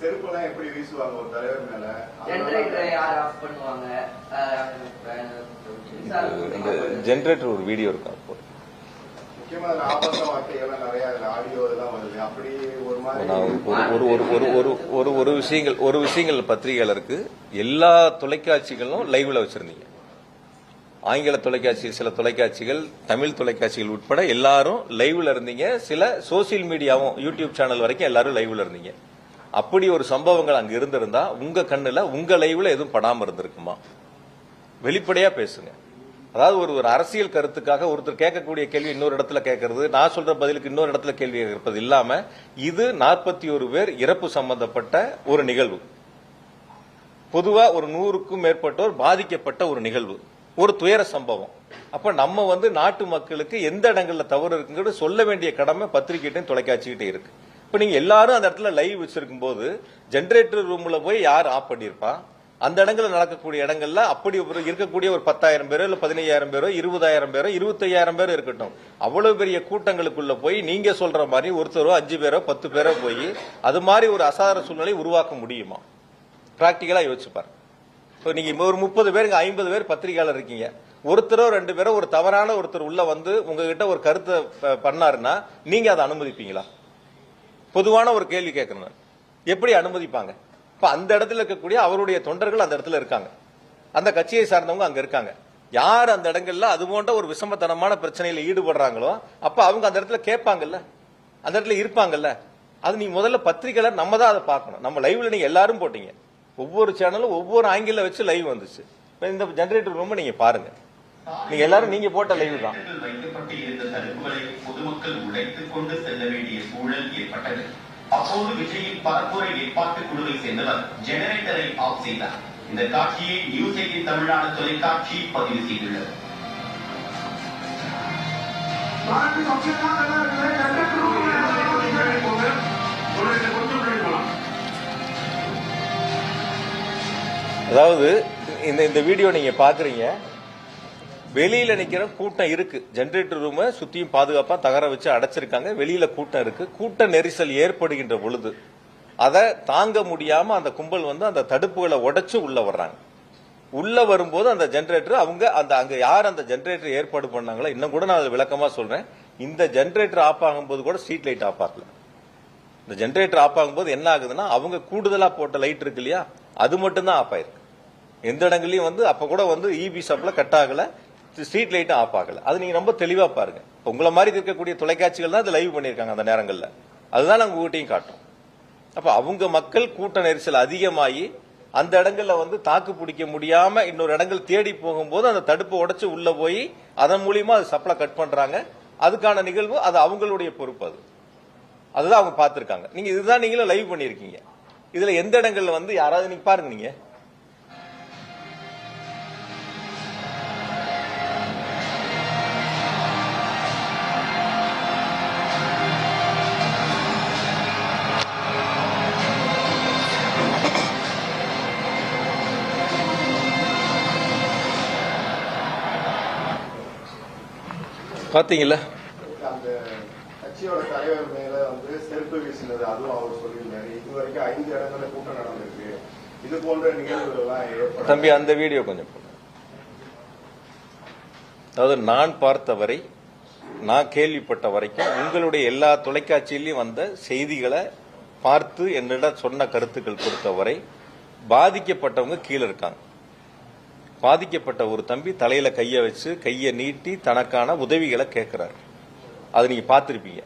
செருப்பெல்லாம் எப்படி வீசுவாங்க ஒரு தலைவர் மேல? ஜெனரேட்டரை யார் ஆஃப் பண்ணுவாங்க? ஜென்ரேட்டர் ஒரு வீடியோ இருக்கும் அப்போ. முக்கியமா அதுல ஆபாச வார்த்தைகள்லாம் நிறைய அதுல ஆடியோ இதெல்லாம் வருது. அப்படி ஒரு மாதிரி ஒரு ஒரு ஒரு ஒரு ஒரு விஷயங்கள் ஒரு விஷயங்கள் பத்திரிகைகள் இருக்கு. எல்லா தொலைக்காட்சிகளும் லைவ்ல வச்சிருந்தீங்க. ஆங்கில தொலைக்காட்சி சில தொலைக்காட்சிகள் தமிழ் தொலைக்காட்சிகள் உட்பட எல்லாரும் லைவ்ல இருந்தீங்க. சில சோசியல் மீடியாவும் யூடியூப் சேனல் வரைக்கும் எல்லாரும் லைவ்ல இருந்தீங்க. அப்படி ஒரு சம்பவங்கள் அங்க இருந்திருந்தா உங்க கண்ணுல உங்க லைவ்ல எதுவும் படாம இருந்திருக்குமா? வெளிப்படையா பேசுங்க. அதாவது ஒரு ஒரு அரசியல் கருத்துக்காக ஒருத்தர் கேட்கக்கூடிய கேள்வி இன்னொரு இடத்துல கேட்கறது நான் சொல்ற பதிலுக்கு இன்னொரு இடத்துல கேள்வி கேட்கறது இல்லாம இது நாற்பத்தி ஒரு பேர் இறப்பு சம்பந்தப்பட்ட ஒரு நிகழ்வு. பொதுவா ஒரு நூறுக்கும் மேற்பட்டோர் பாதிக்கப்பட்ட ஒரு நிகழ்வு. ஒரு துயர சம்பவம். அப்ப நம்ம வந்து நாட்டு மக்களுக்கு எந்த இடங்கள்ல தவறு இருக்குங்கிறது சொல்ல வேண்டிய கடமை பத்திரிகைட்டையும் தொலைக்காட்சிகிட்டே இருக்கு. இப்போ நீங்கள் எல்லாரும் அந்த இடத்துல லைவ் வச்சிருக்கும் போது ஜென்ரேட்டர் ரூமில் போய் யார் ஆஃப் பண்ணியிருப்பான் அந்த இடங்களில் நடக்கக்கூடிய இடங்கள்ல அப்படி ஒரு இருக்கக்கூடிய ஒரு பத்தாயிரம் பேரோ இல்லை பதினையாயிரம் பேரோ இருபதாயிரம் பேரோ இருபத்தையாயிரம் பேரோ இருக்கட்டும். அவ்வளவு பெரிய கூட்டங்களுக்குள்ள போய் நீங்க சொல்ற மாதிரி ஒருத்தரோ அஞ்சு பேரோ பத்து பேரோ போய் அது மாதிரி ஒரு அசாதார சூழ்நிலை உருவாக்க முடியுமா? பிராக்டிக்கலா யோசிச்சுப்பார் இப்போ நீங்க ஒரு முப்பது பேருங்க ஐம்பது பேர் பத்திரிகையாளர் இருக்கீங்க. ஒருத்தரோ ரெண்டு பேரோ ஒரு தவறான ஒருத்தர் உள்ள வந்து உங்ககிட்ட ஒரு கருத்தை பண்ணாருன்னா நீங்க அதை அனுமதிப்பீங்களா? பொதுவான ஒரு கேள்வி கேட்கறேன் நான். எப்படி அனுமதிப்பாங்க? இப்ப அந்த இடத்துல இருக்கக்கூடிய அவருடைய தொண்டர்கள் அந்த இடத்துல இருக்காங்க. அந்த கட்சியை சார்ந்தவங்க அங்க இருக்காங்க. யார் அந்த இடங்கள்ல அது போன்ற ஒரு விஷமத்தனமான பிரச்சனையில ஈடுபடுறாங்களோ அப்ப அவங்க அந்த இடத்துல கேட்பாங்கல்ல? அந்த இடத்துல இருப்பாங்கல்ல? அது நீ முதல்ல பத்திரிகையாளர் நம்ம தான் அதை பார்க்கணும். நம்ம லைவ்ல நீங்க எல்லாரும் போட்டீங்க. ஒவ்வொரு சேனலும் ஒவ்வொரு ஆங்கில வச்சு லைவ் வந்துச்சு. இந்த ஜெனரேட்டர் ரூமை நீங்க பாருங்க. நீங்க எல்லாரும் நீங்க போட்ட லைவ் தான். சாலையில் வைக்கப்பட்டு இருந்த தடுப்புகளை பொதுமக்கள் உடைத்துக் கொண்டு செல்ல வேண்டிய சூழல் ஏற்பட்டது அப்போது விஜயின் பரப்புரை ஏற்பாட்டு குழுவை சேர்ந்தவர் ஜெனரேட்டரை ஆஃப் செய்தார். இந்த காட்சியை நியூஸ் எயிட்டின் தமிழ்நாடு தொலைக்காட்சி பதிவு செய்துள்ளது. அதாவது இந்த இந்த வீடியோ நீங்க பாக்குறீங்க வெளியில நிக்கிற கூட்டம் இருக்கு. ஜெனரேட்டர் ரூம சுத்தியும் பாதுகாப்பா தகர வச்சு அடைச்சிருக்காங்க. வெளியில கூட்டம் இருக்கு. கூட்ட நெரிசல் ஏற்படுகின்ற பொழுது அதை தாங்க முடியாம அந்த கும்பல் வந்து அந்த தடுப்புகளை உடைச்சு உள்ள வர்றாங்க. உள்ள வரும்போது அந்த ஜென்ரேட்டர் அவங்க அந்த அங்க யார் அந்த ஜென்ரேட்டர் ஏற்பாடு பண்ணாங்களோ இன்னும் கூட நான் அதை விளக்கமா சொல்றேன். இந்த ஜென்ரேட்டர் ஆஃப் ஆகும்போது கூட ஸ்ட்ரீட் லைட் ஆஃப் ஆகல. இந்த ஜென்ரேட்டர் ஆஃப் ஆகும்போது என்ன ஆகுதுன்னா அவங்க கூடுதலா போட்ட லைட் இருக்கு இல்லையா? அது மட்டும் தான் ஆஃப் ஆயிருக்கு. எந்த இடங்களையும் வந்து அப்ப கூட வந்து இபி சப்ல கட் ஆகல. ஸ்ட்ரீட் லைட்டும் ஆஃப் ஆகல. அது நீங்க ரொம்ப தெளிவா பாருங்க. இப்போ உங்களை மாதிரி இருக்கக்கூடிய தொலைக்காட்சிகள் தான் அதை லைவ் பண்ணியிருக்காங்க அந்த நேரங்களில். அதுதான் நாங்கள் உங்ககிட்டயும் காட்டும் அப்போ அவங்க மக்கள் கூட்ட நெரிசல் அதிகமாகி அந்த இடங்கள்ல வந்து தாக்கு பிடிக்க முடியாம இன்னொரு இடங்கள் தேடி போகும்போது அந்த தடுப்பை உடைச்சு உள்ள போய் அதன் மூலியமா அது சப்ளை கட் பண்றாங்க. அதுக்கான நிகழ்வு அது அவங்களுடைய பொறுப்பு அது. அதுதான் அவங்க பார்த்துருக்காங்க. நீங்க இதுதான் நீங்களும் லைவ் பண்ணியிருக்கீங்க. இதுல எந்த இடங்கள்ல வந்து யாராவது நீங்க பாருங்க நீங்க. பாத்தீங்களா அந்த கட்சியோட தலைவர் மேல வந்து செருப்பு வீசினது அதுவும் அவர் சொல்லியிருந்தாரு. இது வரைக்கும் ஐந்து இடங்கள்ல கூட்டம் நடந்திருக்கு. இது போன்ற நிகழ்வுகள் எல்லாம் ஏற்படும் தம்பி அந்த வீடியோ கொஞ்சம். அதாவது நான் பார்த்தவரை நான் கேள்விப்பட்ட வரைக்கும் உங்களுடைய எல்லா தொலைக்காட்சியிலையும் வந்த செய்திகளை பார்த்து என்னிடம் சொன்ன கருத்துக்கள் பொறுத்தவரை பாதிக்கப்பட்டவங்க கீழே இருக்காங்க. பாதிக்கப்பட்ட ஒரு தம்பி தலையில கையை வச்சு கையை நீட்டி தனக்கான உதவிகளை கேட்கிறாரு. அது நீங்க பார்த்துருப்பீங்க.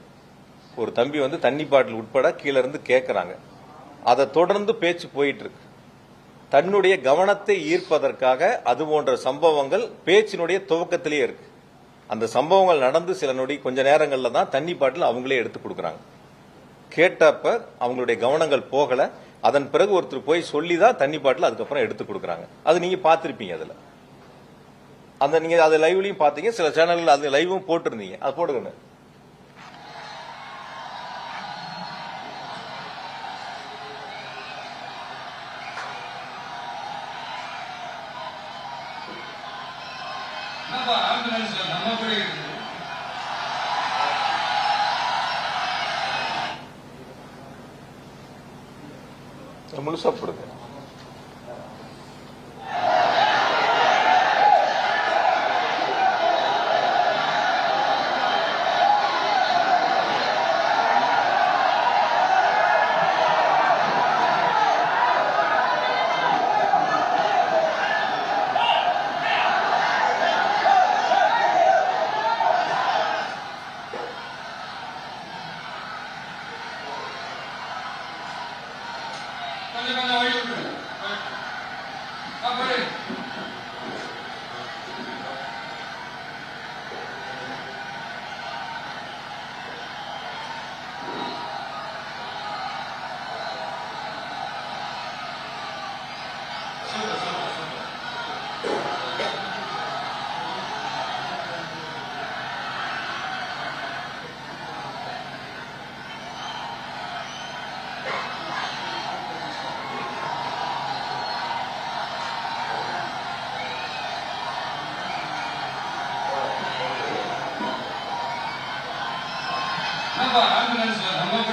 ஒரு தம்பி வந்து தண்ணி பாட்டில் உட்பட கீழே இருந்து கேட்குறாங்க. அதை தொடர்ந்து பேச்சு போயிட்டு இருக்கு தன்னுடைய கவனத்தை ஈர்ப்பதற்காக அது போன்ற சம்பவங்கள் பேச்சினுடைய துவக்கத்திலேயே இருக்கு. அந்த சம்பவங்கள் நடந்து சில நொடி கொஞ்ச நேரங்களில் தான் தண்ணி பாட்டில் அவங்களே எடுத்து கொடுக்குறாங்க. கேட்டப்ப அவங்களுடைய கவனங்கள் போகலை. அதன் பிறகு ஒருத்தர் போய் சொல்லி தான் தண்ணி பாட்டில் அதுக்கப்புறம் எடுத்து கொடுக்குறாங்க. அது நீங்க பார்த்துருப்பீங்க அதுல. அந்த நீங்க அது லைவ்லயும் பாத்தீங்க சில சேனல்ல அது லைவும் போட்டிருந்தீங்க. அது போடுங்க முழுசா போடுங்க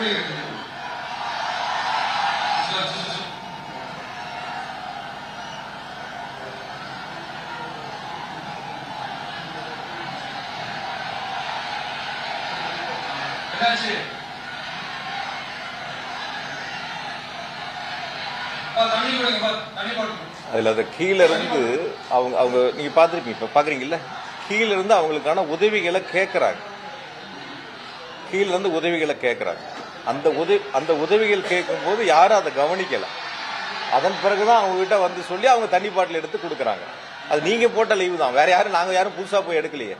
நம்மபடி இருக்குது என்னாச்சு அந்த இருந்து அவங்க அவங்க நீங்க பாத்திருப்பீங்க இப்போ பார்க்குறீங்கல்ல கீழே இருந்து அவங்களுக்கான உதவிகளை கேட்கறாங்க கீழே இருந்து உதவிகளை கேட்கறாங்க அந்த உதவி அந்த உதவிகள் கேட்கும்போது யாரும் அதை கவனிக்கலை. அதன் பிறகுதான் அவங்க கிட்ட வந்து சொல்லி அவங்க தண்ணி பாட்டில் எடுத்து கொடுக்குறாங்க. அது நீங்க போட்ட லைவ் தான். வேற யாரும் நாங்கள் யாரும் புதுசாக போய் எடுக்கலையே.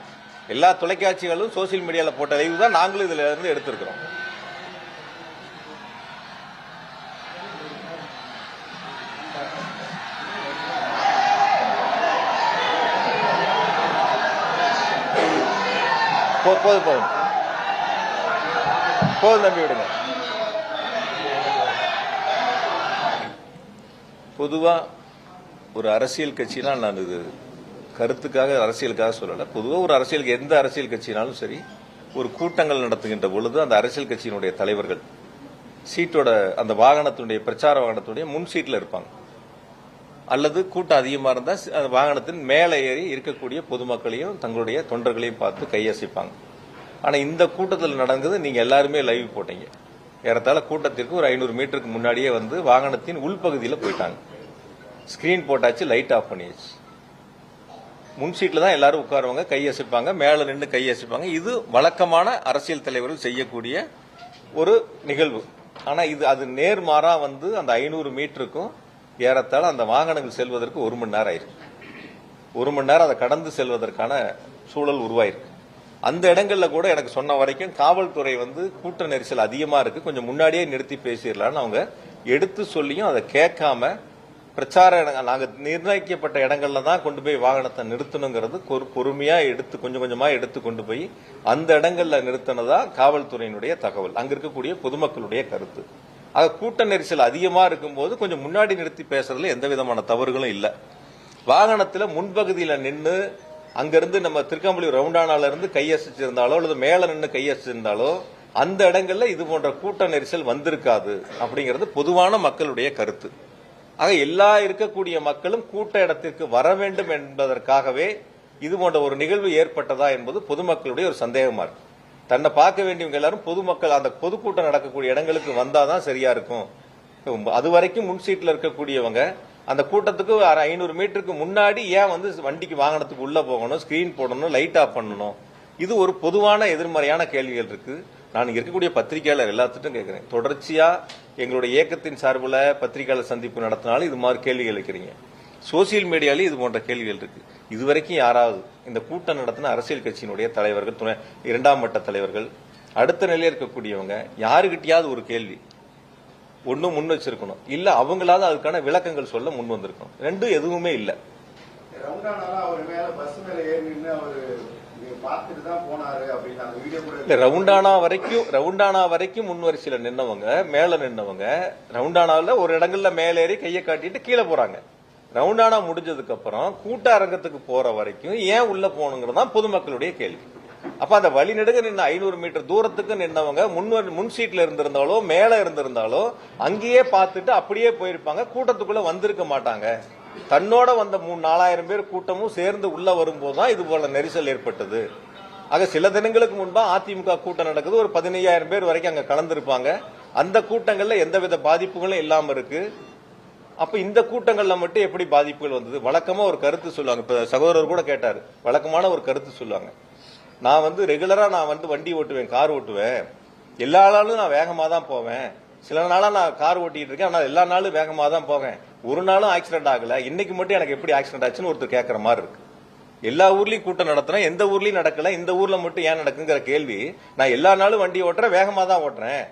எல்லா தொலைக்காட்சிகளும் சோசியல் மீடியாவில் போட்ட லைவ் தான் நாங்களும் இதுல இருந்து எடுத்திருக்கிறோம். போதும் போதும் போதும் தம்பி விடுங்க. பொதுவா ஒரு அரசியல் கட்சினால் நான் இது கருத்துக்காக அரசியலுக்காக சொல்லல. பொதுவா ஒரு அரசியல் எந்த அரசியல் கட்சினாலும் சரி ஒரு கூட்டங்கள் நடத்துகின்ற பொழுது அந்த அரசியல் கட்சியினுடைய தலைவர்கள் சீட்டோட அந்த வாகனத்தினுடைய பிரச்சார வாகனத்துடைய முன் சீட்டில் இருப்பாங்க. அல்லது கூட்டம் அதிகமாக இருந்தால் அந்த வாகனத்தின் மேலே ஏறி இருக்கக்கூடிய பொதுமக்களையும் தங்களுடைய தொண்டர்களையும் பார்த்து கையசைப்பாங்க. ஆனால் இந்த கூட்டத்தில் நடந்தது நீங்கள் எல்லாருமே லைவ் போட்டீங்க. ஏறத்தாழ கூட்டத்திற்கு ஒரு ஐநூறு மீட்டருக்கு முன்னாடியே வந்து வாகனத்தின் உள்பகுதியில் போயிட்டாங்க. ஸ்கிரீன் போட்டாச்சு லைட் ஆஃப் பண்ணியாச்சு. முன் சீட்டில் தான் எல்லாரும் உட்காருவாங்க கையசைப்பாங்க மேலே நின்று கையசைப்பாங்க இது வழக்கமான அரசியல் தலைவர்கள் செய்யக்கூடிய ஒரு நிகழ்வு. ஆனால் இது அது நேர்மாறாக வந்து அந்த ஐநூறு மீட்டருக்கும் ஏறத்தாழ அந்த வாகனங்கள் செல்வதற்கு ஒரு மணி நேரம் ஆயிருக்கு. ஒரு மணி நேரம் அதை கடந்து செல்வதற்கான சூழல் உருவாயிருக்கு. அந்த இடங்கள்ல கூட எனக்கு சொன்ன வரைக்கும் காவல்துறை வந்து கூட்ட நெரிசல் அதிகமா இருக்கு. கொஞ்சம் முன்னாடியே நிறுத்தி பேசிடலாம்னு அவங்க எடுத்து சொல்லியும் அதை கேட்காம பிரச்சார இடங்கள் நாங்கள் நிர்ணயிக்கப்பட்ட இடங்கள்ல தான் கொண்டு போய் வாகனத்தை நிறுத்தணுங்கிறது பொறு- பொறுமையா எடுத்து கொஞ்சம் கொஞ்சமா எடுத்து கொண்டு போய் அந்த இடங்கள்ல நிறுத்தினதா காவல்துறையினுடைய தகவல். அங்க இருக்கக்கூடிய பொதுமக்களுடைய கருத்து. ஆக கூட்ட நெரிசல் அதிகமா இருக்கும்போது கொஞ்சம் முன்னாடி நிறுத்தி பேசுறதுல எந்த விதமான தவறுகளும் இல்லை. வாகனத்துல முன்பகுதியில நின்று அங்கிருந்து நம்ம திருக்காம்பள்ளி ரவுண்டானால இருந்து கையசிச்சிருந்தாலோ அல்லது மேலே நின்று கையசிச்சிருந்தாலோ அந்த இடங்கள்ல இது போன்ற கூட்ட நெரிசல் வந்திருக்காது அப்படிங்கிறது பொதுவான மக்களுடைய கருத்து. ஆக எல்லா இருக்கக்கூடிய மக்களும் கூட்ட இடத்திற்கு வர வேண்டும் என்பதற்காகவே இது போன்ற ஒரு நிகழ்வு ஏற்பட்டதா என்பது பொதுமக்களுடைய ஒரு சந்தேகமா இருக்கு. தன்னை பார்க்க வேண்டியவங்க எல்லாரும் பொதுமக்கள் அந்த பொதுக்கூட்டம் நடக்கக்கூடிய இடங்களுக்கு வந்தாதான் சரியா இருக்கும். அது வரைக்கும் முன் சீட்டில் இருக்கக்கூடியவங்க அந்த கூட்டத்துக்கு ஒரு ஐநூறு மீட்டருக்கு முன்னாடி ஏன் வந்து வண்டிக்கு வாகனத்துக்கு உள்ள போகணும் ஸ்கிரீன் போடணும் லைட் ஆஃப் பண்ணணும்? இது ஒரு பொதுவான எதிர்மறையான கேள்விகள் இருக்கு. நான் இருக்கக்கூடிய பத்திரிகையாளர் எல்லாத்துட்டும் கேட்கிறேன் தொடர்ச்சியா எங்களுடைய இயக்கத்தின் சார்பில் பத்திரிகையாளர் சந்திப்பு நடத்தினாலும் இது மாதிரி கேள்விகள் வைக்கிறீங்க. சோசியல் மீடியாலையும் இது போன்ற கேள்விகள் இருக்கு. இதுவரைக்கும் யாராவது இந்த கூட்டம் நடத்தின அரசியல் கட்சியினுடைய தலைவர்கள் துணை இரண்டாம் மட்ட தலைவர்கள் அடுத்த நிலையில் இருக்கக்கூடியவங்க யாருகிட்டயாவது ஒரு கேள்வி ஒன்னும் முன் வச்சிருக்கணும். இல்ல அவங்களாவது அதுக்கான விளக்கங்கள் சொல்ல முன் வந்திருக்கணும். ரெண்டும் எதுவுமே இல்ல. ரவுண்டானா வரைக்கும் ரவுண்டானா வரைக்கும் முன் வரிசையில நின்னவங்க மேல நின்னவங்க ரவுண்டானால ஒரு இடங்கள்ல மேல ஏறி கையை காட்டிட்டு கீழே போறாங்க. ரவுண்டானா முடிஞ்சதுக்கு அப்புறம் கூட்ட அரங்கத்துக்கு போற வரைக்கும் ஏன் உள்ள போகணுங்கிறது தான் பொதுமக்களுடைய கேள்வி. அப்ப அந்த வழி நெடுக நின்ன ஐநூறு மீட்டர் தூரத்துக்கு நின்னவங்க முன் முன் சீட்ல இருந்திருந்தாலோ மேல இருந்திருந்தாலோ அங்கேயே பார்த்துட்டு அப்படியே போயிருப்பாங்க. கூட்டத்துக்குள்ள வந்திருக்க மாட்டாங்க. தன்னோட வந்த மூணு நாலாயிரம் பேர் கூட்டமும் சேர்ந்து உள்ள வரும்போது தான் இது போல நெரிசல் ஏற்பட்டது. ஆக சில தினங்களுக்கு முன்பா அதிமுக கூட்டம் நடக்குது. ஒரு பதினையாயிரம் பேர் வரைக்கும் அங்க கலந்துருப்பாங்க. அந்த கூட்டங்கள்ல எந்தவித பாதிப்புகளும் இல்லாம இருக்கு. அப்ப இந்த கூட்டங்கள்ல மட்டும் எப்படி பாதிப்புகள் வந்தது? வழக்கமா ஒரு கருத்து சொல்லுவாங்க. இப்ப சகோதரர் கூட கேட்டாரு. வழக்கமான ஒரு கருத்து சொல்லுவாங்க. நான் வந்து ரெகுலராக நான் வந்து வண்டி ஓட்டுவேன் கார் ஓட்டுவேன். எல்லா நாளும் நான் வேகமாக தான் போவேன். சில நாளாக நான் கார் ஓட்டிட்டு இருக்கேன் ஆனால் எல்லா நாளும் வேகமாக தான் போவேன். ஒரு நாளும் ஆக்சிடென்ட் ஆகலை. இன்னைக்கு மட்டும் எனக்கு எப்படி ஆக்சிடென்ட் ஆச்சுன்னு ஒருத்தர் கேட்கற மாதிரி இருக்கு. எல்லா ஊர்லயும் கூட்டம் நடத்துகிறேன் எந்த ஊர்லயும் நடக்கல இந்த ஊர்ல மட்டும் ஏன் நடக்குங்கிற கேள்வி நான் எல்லா நாளும் வண்டி ஓட்டுறேன் வேகமா தான் ஓட்டுறேன்.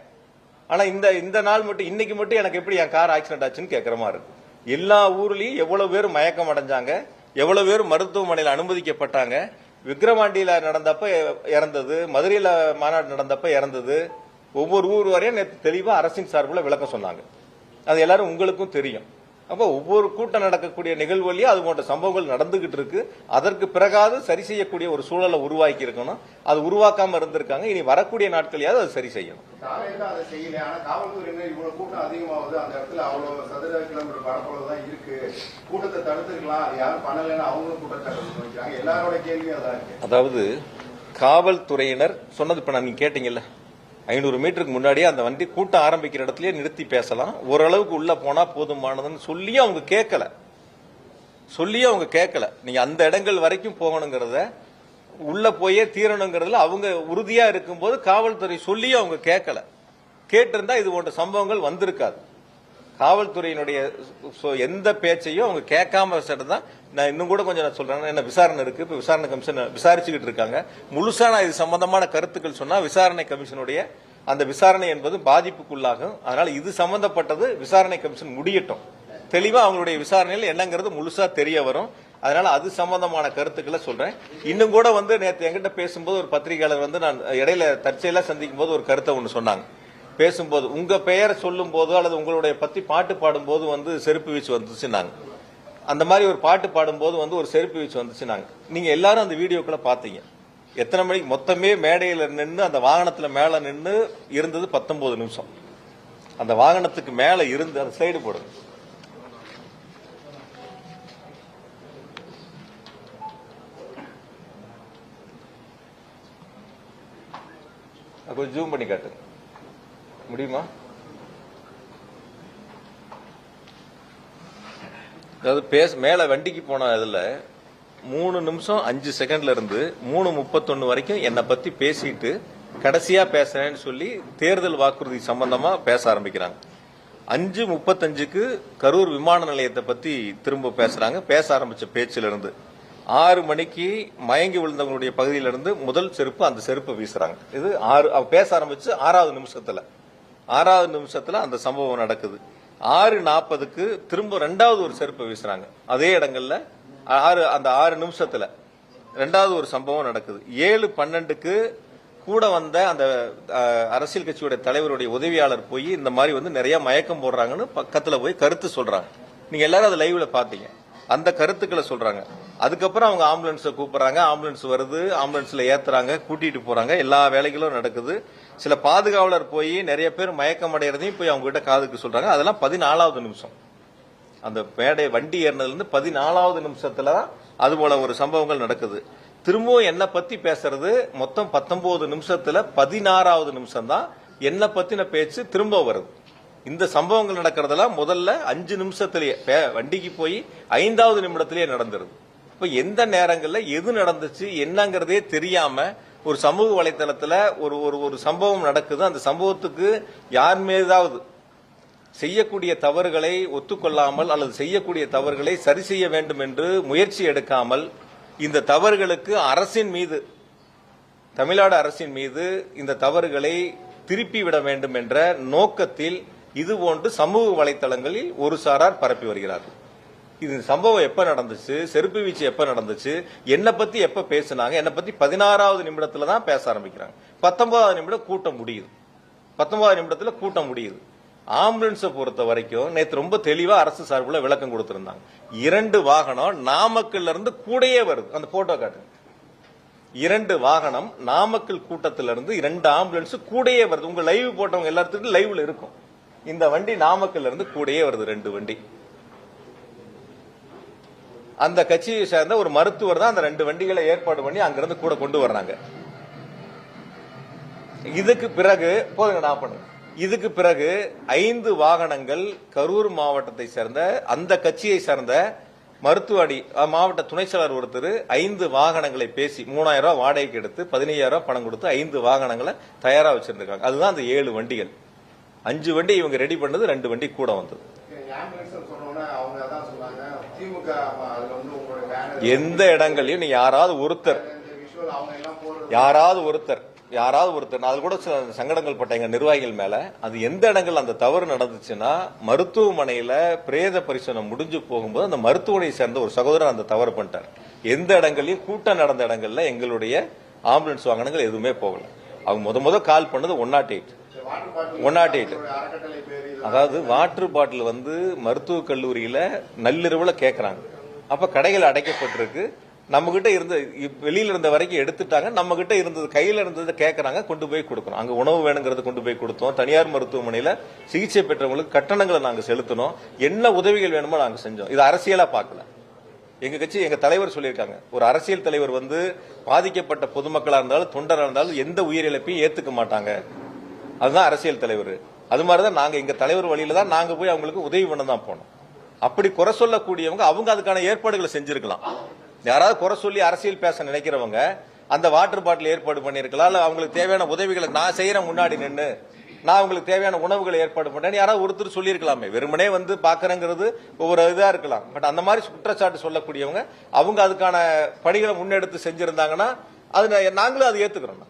ஆனா இந்த இந்த நாள் மட்டும் இன்னைக்கு மட்டும் எனக்கு எப்படி என் கார் ஆக்சிடென்ட் ஆச்சுன்னு கேட்கற மாதிரி இருக்கு. எல்லா ஊர்லயும் எவ்வளவு பேர் மயக்கம் அடைஞ்சாங்க எவ்வளவு பேர் மருத்துவமனையில் அனுமதிக்கப்பட்டாங்க விக்கிரவாண்டியில நடந்தப்ப இறந்தது மதுரையில மாநாடு நடந்தப்ப இறந்தது. ஒவ்வொரு ஊர் வரையும் நேற்று தெளிவா அரசின் சார்பில் விளக்கம் சொன்னாங்க. அது எல்லாரும் உங்களுக்கும் தெரியும். அப்ப ஒவ்வொரு கூட்டம் நடக்கக்கூடிய நிகழ்வுலயும் அது போன்ற சம்பவங்கள் நடந்துகிட்டு இருக்கு. அதற்கு பிறகாவது சரி செய்யக்கூடிய ஒரு சூழலை உருவாக்கி இருக்கணும். அது உருவாக்காம இருந்திருக்காங்க. இனி வரக்கூடிய நாட்களையாவது அது சரி செய்யணும். அதாவது காவல்துறையினர் சொன்னது இப்ப நான் நீங்க கேட்டீங்கல்ல. ஐநூறு மீட்டருக்கு முன்னாடியே அந்த வண்டி கூட்டம் ஆரம்பிக்கிற இடத்துலயே நிறுத்தி பேசலாம். ஓரளவுக்கு உள்ள போனா போதுமானதுன்னு சொல்லி அவங்க கேட்கல. சொல்லியும் அவங்க கேட்கல. நீங்க அந்த இடங்கள் வரைக்கும் போகணுங்கிறத உள்ள போயே தீரணுங்கிறதுல அவங்க உறுதியா இருக்கும்போது காவல்துறை சொல்லியும் அவங்க கேட்கல. கேட்டிருந்தா இது போன்ற சம்பவங்கள் வந்திருக்காது. காவல்துறையினுடைய எந்த பேச்சையும் அவங்க கேட்காம வச்சுட்டு தான் நான் இன்னும் கூட கொஞ்சம் நான் சொல்றேன். என்ன விசாரணை இருக்கு? இப்ப விசாரணை கமிஷன் விசாரிச்சுக்கிட்டு இருக்காங்க. முழுசா நான் இது சம்பந்தமான கருத்துக்கள் சொன்னா விசாரணை கமிஷனுடைய அந்த விசாரணை என்பது பாதிப்புக்குள்ளாகும். அதனால இது சம்பந்தப்பட்டது விசாரணை கமிஷன் முடியட்டும். தெளிவா அவங்களுடைய விசாரணையில் என்னங்கிறது முழுசா தெரிய வரும். அதனால அது சம்பந்தமான கருத்துக்களை சொல்றேன். இன்னும் கூட வந்து நேற்று என்கிட்ட பேசும்போது ஒரு பத்திரிகையாளர் வந்து நான் இடையில தற்செயலா சந்திக்கும் போது ஒரு கருத்தை ஒன்று சொன்னாங்க. பேசும்போது உங்க பெயரை சொல்லும் போது அல்லது உங்களுடைய பத்தி பாட்டு பாடும்போது வந்து செருப்பு வீச்சு வந்துச்சுன்னாங்க. அந்த மாதிரி ஒரு பாட்டு பாடும்போது வந்து ஒரு செருப்பு வீச்சு வந்துச்சுன்னாங்க. நீங்க எல்லாரும் அந்த வீடியோக்குள்ள பாத்தீங்க. எத்தனை மணிக்கு மொத்தமே மேடையில நின்று அந்த வாகனத்துல மேல நின்று இருந்தது பத்தொன்பது நிமிஷம். அந்த வாகனத்துக்கு மேல இருந்து அந்த ஸ்லைடு போடுங்க. அது கொஞ்சம் ஜூம் பண்ணி காட்டுங்க முடியுமா? அதாவது பேச மேல வண்டிக்கு போன இதுல மூணு நிமிஷம் அஞ்சு செகண்ட்ல இருந்து மூணு முப்பத்தொன்னு வரைக்கும் என்னை பத்தி பேசிட்டு கடைசியா பேசுறேன்னு சொல்லி தேர்தல் வாக்குறுதி சம்பந்தமா பேச ஆரம்பிக்கிறாங்க. அஞ்சு முப்பத்தஞ்சுக்கு கரூர் விமான நிலையத்தை பத்தி திரும்ப பேசுறாங்க. பேச ஆரம்பிச்ச பேச்சுல இருந்து ஆறு மணிக்கு மயங்கி விழுந்தவங்களுடைய பகுதியில இருந்து முதல் செருப்பு அந்த செருப்பை வீசுறாங்க. இது ஆறு பேச ஆரம்பிச்சு ஆறாவது நிமிஷத்துல. ஆறாவது நிமிஷத்துல அந்த சம்பவம் நடக்குது. ஆறு நாற்பதுக்கு திரும்ப ரெண்டாவது ஒரு செருப்பை வீசுறாங்க. அதே இடங்கள்ல ஆறு அந்த ஆறு நிமிஷத்துல ரெண்டாவது ஒரு சம்பவம் நடக்குது. ஏழு பன்னெண்டுக்கு கூட வந்த அந்த அரசியல் கட்சியுடைய தலைவருடைய உதவியாளர் போய் இந்த மாதிரி வந்து நிறைய மயக்கம் போடுறாங்கன்னு பக்கத்துல போய் கருத்து சொல்றாங்க. நீங்க எல்லாரும் அதை லைவ்ல பாத்தீங்க அந்த கருத்துக்களை சொல்றாங்க. அதுக்கப்புறம் அவங்க ஆம்புலன்ஸை கூப்பிடுறாங்க ஆம்புலன்ஸ் வருது ஆம்புலன்ஸ்ல ஏத்துறாங்க கூட்டிட்டு போறாங்க. எல்லா வேலைகளும் நடக்குது. சில பாதுகாவலர் போய் நிறைய பேர் மயக்கம் அடைகிறதையும் போய் அவங்க கிட்ட காதுக்கு சொல்றாங்க. அதெல்லாம் பதினாலாவது நிமிஷம். அந்த மேடை வண்டி ஏறினதுலேருந்து பதினாலாவது நிமிஷத்துல தான் அது போல ஒரு சம்பவங்கள் நடக்குது. திரும்பவும் என்னை பத்தி பேசுறது மொத்தம் பத்தொன்பது நிமிஷத்துல பதினாறாவது நிமிஷம் தான் என்னை பத்தின பேச்சு திரும்ப வருது. இந்த சம்பவங்கள் நடக்கிறதெல்லாம் முதல்ல அஞ்சு நிமிஷத்திலேயே பே- வண்டிக்கு போய் ஐந்தாவது நிமிடத்திலேயே நடந்துருது. இப்ப எந்த நேரங்களில் எது நடந்துச்சு என்னங்கிறதே தெரியாம ஒரு சமூக வலைத்தளத்தில் ஒரு ஒரு ஒரு சம்பவம் நடக்குது. அந்த சம்பவத்துக்கு யார் மீதாவது செய்யக்கூடிய தவறுகளை ஒத்துக்கொள்ளாமல் அல்லது செய்யக்கூடிய தவறுகளை சரி செய்ய வேண்டும் என்று முயற்சி எடுக்காமல் இந்த தவறுகளுக்கு அரசின் மீது தமிழ்நாடு அரசின் மீது இந்த தவறுகளை திருப்பி விட வேண்டும் என்ற நோக்கத்தில் இது போன்று சமூக வலைத்தளங்களில் ஒரு சாரார் பரப்பி வருகிறார்கள். இது சம்பவம் எப்ப நடந்துச்சு? செருப்பு வீச்சு எப்ப நடந்துச்சு? என்ன பத்தி எப்ப பேசுனாங்க? என்ன பத்தி பதினாறாவது நிமிடத்துல தான் பேச ஆரம்பிக்கிறாங்க. பத்தொன்பதாவது நிமிடம் கூட்டம் முடியுது. பத்தொன்பதாவது நிமிடத்துல கூட்டம் முடியுது. ஆம்புலன்ஸை பொறுத்த வரைக்கும் நேற்று ரொம்ப தெளிவா அரசு சார்புல விளக்கம் கொடுத்திருந்தாங்க. இரண்டு வாகனம் நாமக்கல்ல இருந்து கூடயே வருது. அந்த போட்டோ காட்டுங்க. இரண்டு வாகனம் நாமக்கல் கூட்டத்திலிருந்து இரண்டு ஆம்புலன்ஸ் கூடயே வருது. உங்க லைவ் போட்டவங்க எல்லாத்துக்கும் லைவ்ல இருக்கும். இந்த வண்டி நாமக்கல்ல இருந்து கூடயே வருது ரெண்டு வண்டி. அந்த கட்சியை சேர்ந்த ஒரு மருத்துவர் தான் அந்த ரெண்டு வண்டிகளை ஏற்பாடு பண்ணி அங்கிருந்து கூட கொண்டு வர்றாங்க. இதுக்கு பிறகு போதுங்க நான் பண்ணுங்க இதுக்கு பிறகு ஐந்து வாகனங்கள் கரூர் மாவட்டத்தை சேர்ந்த அந்த கட்சியை சேர்ந்த மருத்துவ அடி மாவட்ட துணை செயலர் ஒருத்தர் ஐந்து வாகனங்களை பேசி மூணாயிரம் ரூபாய் வாடகைக்கு எடுத்து பதினையாயிரம் ரூபாய் பணம் கொடுத்து ஐந்து வாகனங்களை தயாராக வச்சிருந்திருக்காங்க. அதுதான் அந்த ஏழு வண்டிகள். அஞ்சு வண்டி இவங்க ரெடி பண்ணது ரெண்டு வண்டி கூட வந்தது. எந்த இடங்களையும் நீ யாராவது ஒருத்தர் யாராவது ஒருத்தர் யாராவது ஒருத்தர் நான் அது கூட சில சங்கடங்கள் பட்ட எங்க நிர்வாகிகள் மேல. அது எந்த இடங்கள் அந்த தவறு நடந்துச்சுன்னா மருத்துவமனையில பிரேத பரிசோதனை முடிஞ்சு போகும்போது அந்த மருத்துவமனையை சேர்ந்த ஒரு சகோதரர் அந்த தவறு பண்ணிட்டார். எந்த இடங்களையும் கூட்டம் நடந்த இடங்கள்ல எங்களுடைய ஆம்புலன்ஸ் வாகனங்கள் எதுவுமே போகல. அவங்க முத முத கால் பண்ணது one nought eight one nought eight அதாவது வாட்டர் பாட்டில் வந்து மருத்துவக் கல்லூரியில நள்ளிரவுல கேக்குறாங்க. அப்ப கடைகள் அடைக்கப்பட்டிருக்கு. நம்ம கிட்ட இருந்த வெளியில இருந்த வரைக்கும் எடுத்துட்டாங்க. நம்ம கிட்ட இருந்தது கையில இருந்ததை கேக்குறாங்க கொண்டு போய் கொடுக்கணும் அங்க உணவு வேணுங்கிறது கொண்டு போய் கொடுத்தோம். தனியார் மருத்துவமனையில சிகிச்சை பெற்றவங்களுக்கு கட்டணங்களை நாங்க செலுத்தினோம். என்ன உதவிகள் வேணுமோ நாங்க செஞ்சோம். இது அரசியலா பார்க்கல. எங்க கட்சி எங்க தலைவர் சொல்லியிருக்காங்க. ஒரு அரசியல் தலைவர் வந்து பாதிக்கப்பட்ட பொதுமக்களா இருந்தாலும் தொண்டரா இருந்தாலும் எந்த உயிரிழப்பையும் ஏத்துக்க மாட்டாங்க. அதுதான் அரசியல் தலைவர். அது மாதிரி தான் நாங்கள் எங்கள் தலைவர் வழியில தான் நாங்கள் போய் அவங்களுக்கு உதவி பண்ண தான் போனோம். அப்படி குறை சொல்லக்கூடியவங்க அவங்க அதுக்கான ஏற்பாடுகளை செஞ்சிருக்கலாம். யாராவது குறை சொல்லி அரசியல் பேச நினைக்கிறவங்க அந்த வாட்டர் பாட்டில் ஏற்பாடு பண்ணியிருக்கலாம் இல்லை அவங்களுக்கு தேவையான உதவிகளை நான் செய்கிறேன் முன்னாடி நின்று நான் அவங்களுக்கு தேவையான உணவுகளை ஏற்பாடு பண்ணேன்னு யாராவது ஒருத்தர் சொல்லியிருக்கலாமே. வெறுமனே வந்து பார்க்குறேங்கிறது ஒவ்வொரு இதாக இருக்கலாம். பட் அந்த மாதிரி குற்றச்சாட்டு சொல்லக்கூடியவங்க அவங்க அதுக்கான பணிகளை முன்னெடுத்து செஞ்சுருந்தாங்கன்னா அது நாங்களும் அதை ஏற்றுக்கிறோம்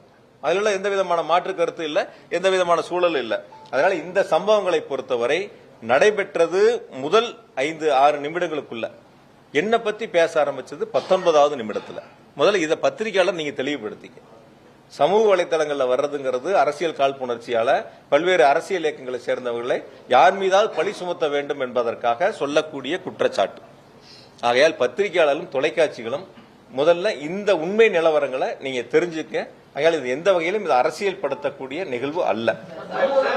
அதிலுள்ள எந்த விதமான மாற்று கருத்து இல்ல எந்த விதமான சூழல் இல்ல. அதனால இந்த சம்பவங்களை பொறுத்தவரை நடைபெற்றது முதல் ஐந்து ஆறு நிமிடங்களுக்குள்ள. என்ன பத்தி பேச ஆரம்பிச்சது? பத்தொன்பதாவது நிமிடத்துல. முதல்ல இதை பத்திரிகையாளர் நீங்க தெளிவுபடுத்திங்க சமூக வலைதளங்களில் வர்றதுங்கிறது அரசியல் காழ்ப்புணர்ச்சியால பல்வேறு அரசியல் இயக்கங்களை சேர்ந்தவர்களை யார் மீதாவது பழி சுமத்த வேண்டும் என்பதற்காக சொல்லக்கூடிய குற்றச்சாட்டு. ஆகையால் பத்திரிகையாளர்களும் தொலைக்காட்சிகளும் முதல்ல இந்த உண்மை நிலவரங்களை நீங்க தெரிஞ்சுக்க ஆகையால் இது எந்த வகையிலும் இது அரசியல் படுத்தக்கூடிய நிகழ்வு அல்ல.